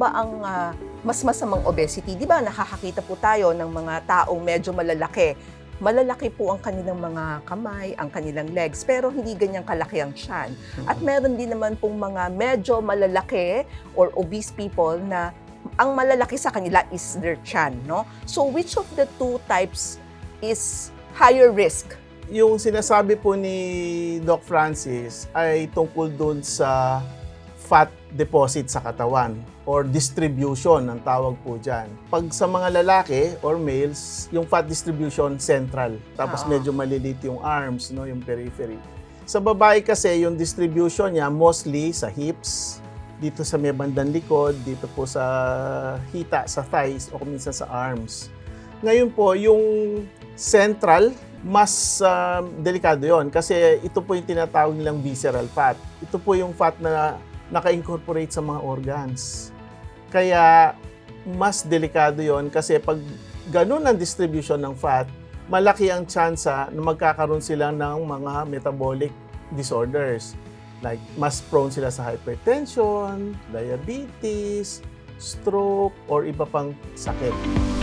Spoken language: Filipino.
ba ang ah, mas masamang obesity? Di ba nakakakita po tayo ng mga taong medyo malalaki. Malalaki po ang kanilang mga kamay, ang kanilang legs, pero hindi ganyang kalaki ang tiyan. At meron din naman pong mga medyo malalaki or obese people na ang malalaki sa kanila is their tiyan, no? So which of the two types is higher risk? Yung sinasabi po ni Doc Francis ay tungkol doon sa fat deposit sa katawan or distribution ang tawag po dyan. Pag sa mga lalaki or males, yung fat distribution central. Tapos Ah. medyo maliliit yung arms, no, yung periphery. Sa babae kasi, yung distribution niya mostly sa hips, dito sa may bandang likod, dito po sa hita, sa thighs, o minsan sa arms. Ngayon po, yung central, mas ah, delikado yon kasi ito po yung tinatawag nilang visceral fat. Ito po yung fat na naka-incorporate sa mga organs. Kaya mas delikado yon kasi pag ganun ang distribution ng fat, malaki ang tsansa na magkakaroon sila ng mga metabolic disorders. Like, mas prone sila sa hypertension, diabetes, stroke, or iba pang sakit.